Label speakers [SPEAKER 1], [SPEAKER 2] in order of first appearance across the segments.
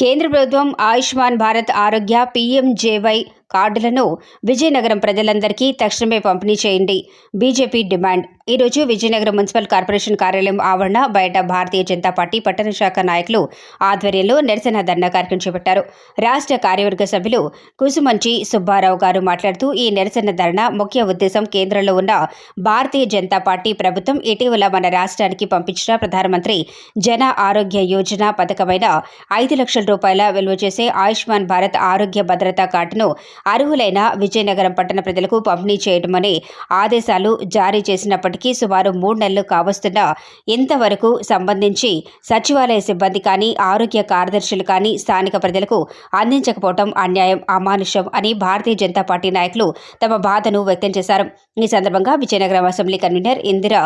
[SPEAKER 1] కేంద్ర ప్రభుత్వం ఆయుష్మాన్ భారత్ ఆరోగ్య పీఎంజేవై కార్డులను విజయనగరం ప్రజలందరికీ తక్షణమే పంపిణీ చేయండి. BJP demand. ఈరోజు విజయనగరం మున్సిపల్ కార్పొరేషన్ కార్యాలయం ఆవరణ బయట భారతీయ జనతా పార్టీ పట్టణ శాఖ నాయకులు ఆధ్వర్యంలో నిరసన ధర్నా కార్యక్రమం చేపట్టారు. రాష్ట్ర కార్యవర్గ సభ్యులు కుసుమంచి సుబ్బారావు గారు మాట్లాడుతూ ఈ నిరసన ధర్నా ముఖ్య ఉద్దేశం కేంద్రంలో ఉన్న భారతీయ జనతా పార్టీ ప్రభుత్వం ఇటీవల మన రాష్ట్రానికి పంపించిన ప్రధానమంత్రి జన ఆరోగ్య యోజన పథకమైన ఐదు లక్షల రూపాయల విలువ చేసే ఆయుష్మాన్ భారత్ ఆరోగ్య భద్రతా కార్డును అర్హులైన విజయనగరం పట్టణ ప్రజలకు పంపిణీ చేయడమనే ఆదేశాలు జారీ చేసినప్పటికీ సుమారు మూడు నెలలు కావస్తున్న ఇంతవరకు సంబంధించి సచివాలయ సిబ్బంది కానీ ఆరోగ్య కార్యదర్శులు కానీ స్థానిక ప్రజలకు అందించకపోవడం అన్యాయం అమానుషం అని భారతీయ జనతా పార్టీ నాయకులు తమ బాధను వ్యక్తం చేశారు. ఈ సందర్భంగా విజయనగరం అసెంబ్లీ కన్వీనర్ ఇందిరా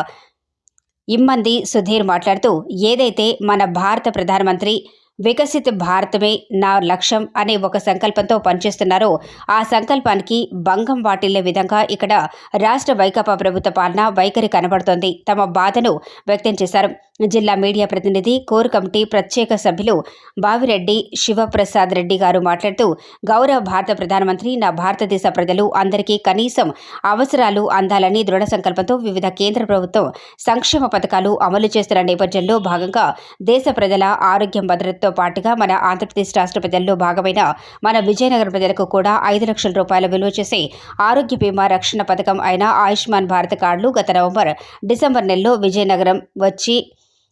[SPEAKER 1] ఇమ్మంది సుధీర్ మాట్లాడుతూ ఏదైతే మన భారత ప్రధానమంత్రి వికసిత్ భారతమే నా లక్ష్యం అనే ఒక సంకల్పంతో పనిచేస్తున్నారో. ఆ సంకల్పానికి భంగం వాటిల్లే విధంగా ఇక్కడ రాష్ట్ర వైకాపా ప్రభుత్వ పాలన వైఖరి కనబడుతోంది. తమ బాధను వ్యక్తం చేశారు. జిల్లా మీడియా ప్రతినిధి కోర్ కమిటీ ప్రత్యేక సభ్యులు బావిరెడ్డి శివప్రసాద్ రెడ్డి గారు మాట్లాడుతూ గౌరవ భారత ప్రధానమంత్రి నా భారతదేశ ప్రజలు అందరికీ కనీసం అవసరాలు అందాలని దృఢ సంకల్పంతో వివిధ కేంద్ర ప్రభుత్వం సంక్షేమ పథకాలు అమలు చేస్తున్న నేపథ్యంలో భాగంగా దేశ ప్రజల ఆరోగ్యం భద్రతతో పాటుగా మన ఆంధ్రప్రదేశ్ రాష్ట్ర ప్రజల్లో భాగమైన మన విజయనగరం ప్రజలకు కూడా ఐదు లక్షల రూపాయల విలువ చేసే ఆరోగ్య బీమా రక్షణ పథకం అయిన ఆయుష్మాన్ భారత్ కార్డులు గత నవంబర్ డిసెంబర్ నెలలో విజయనగరం వచ్చి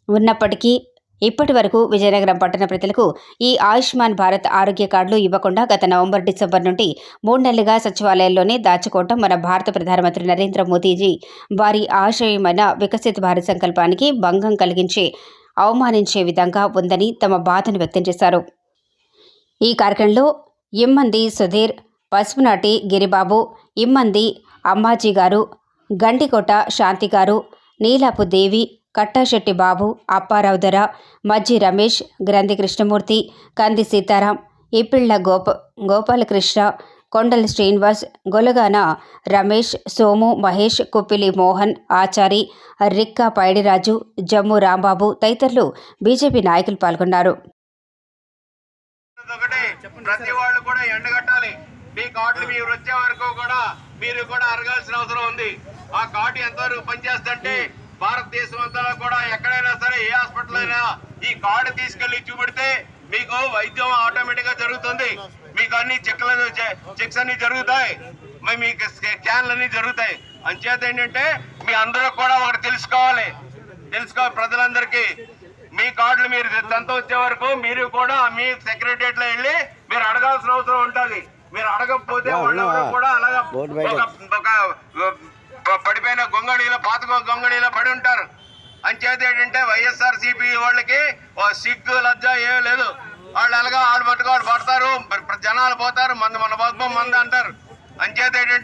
[SPEAKER 1] ఉన్నప్పటికీ ఇప్పటి వరకు విజయనగరం పట్టణ ప్రజలకు ఈ ఆయుష్మాన్ భారత్ ఆరోగ్య కార్డులు ఇవ్వకుండా గత నవంబర్ డిసెంబర్ నుండి మూడు నెలలుగా సచివాలయంలోనే దాచుకోవటం మన భారత ప్రధానమంత్రి నరేంద్ర మోదీజీ వారి ఆశయమైన వికసిత భారత్ సంకల్పానికి భంగం కలిగించే అవమానించే విధంగా ఉందని తమ బాధను వ్యక్తం చేశారు. ఈ కార్యక్రమంలో ఇమ్మంది సుధీర్ పసుపునాటి గిరిబాబు ఇమ్మంది అమ్మాజీ గారు గండికోట శాంతి గారు నీలాపు దేవి కట్టాశెట్టి బాబు అప్పారావు ధర మజ్జి రమేష్ గ్రంథి కృష్ణమూర్తి కంది సీతారాం ఇప్పిళ్ళ గోప గోపాలకృష్ణ కొండల శ్రీనివాస్ గొలగాన రమేష్ సోము మహేష్ కుప్పిలి మోహన్ ఆచారి రిక్కా పైడిరాజు జమ్ము రాంబాబు తదితరులు బీజేపీ నాయకులు పాల్గొన్నారు.
[SPEAKER 2] ప్రతి వాళ్ళు కూడా ఎండగట్టాలి. మీ కార్డులు మీరు వచ్చే వరకు కూడా మీరు కూడా అరగాల్సిన అవసరం ఉంది. ఆ కార్డు ఎంతవరకు పనిచేస్తుంటే భారతదేశం అంతా కూడా ఎక్కడైనా సరే ఏ హాస్పిటల్ అయినా ఈ కార్డు తీసుకెళ్ళి చూపెడితే మీకు వైద్యం ఆటోమేటిక్గా జరుగుతుంది. మీకు అన్ని చెక్లు చెక్స్ అన్ని జరుగుతాయి. మరి మీకు స్కాన్లు అన్ని జరుగుతాయి. అంచేత ఏంటంటే మీ అందరూ కూడా ఒకటి తెలుసుకోవాలి. తెలుసుకో ప్రజలందరికీ. మీ కార్డులు మీరు తంత వచ్చే వరకు మీరు కూడా మీ సెక్రటరియట్లో వెళ్ళి మీరు అడగాల్సిన అవసరం ఉంటుంది. మీరు అడగకపోతే వాళ్ళు కూడా అలాగా ఒక పడిపోయిన గొంగళిలో పాత గొంగళిలో పడి ఉంటారు. అంచేది ఏంటంటే వైఎస్ఆర్ సిపి వాళ్ళకి ఓ సిగ్గు లజ్జ ఏం లేదు. వాళ్ళు అలాగా ఆడు పట్టుకోడు పడతారు. జనాలు పోతారు. మంది మన పద్మం మంది అంటారు. అంచేది ఏంటంటే